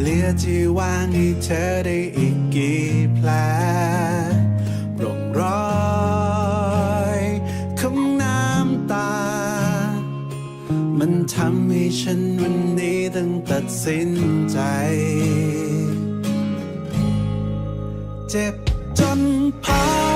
เหลือที่ว่างให้เธอได้อีกกี่แผลร่องรอยของน้ำตา มันทำให้ฉันวันนี้ต้องตัดสินใจ เจ็บจนพอ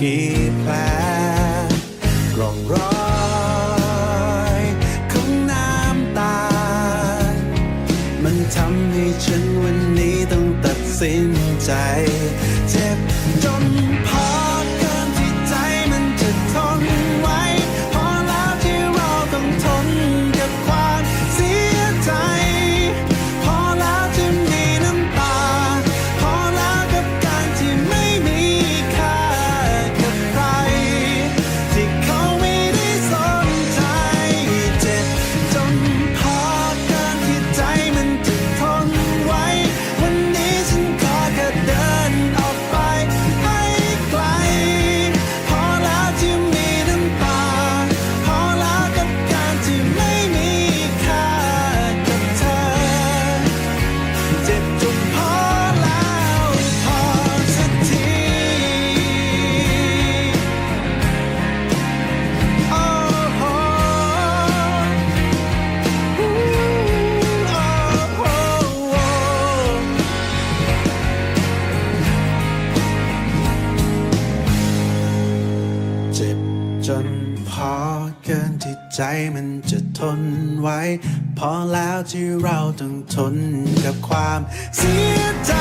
กี่แผลร่องรอยของน้ำตา มันทำให้ฉันวันนี้ต้องตัดสินใจ เจ็บ เจ็บจนพอเกินที่ใจมันจะทนไว้ พอแล้วที่เราต้องทนกับความเสียใจ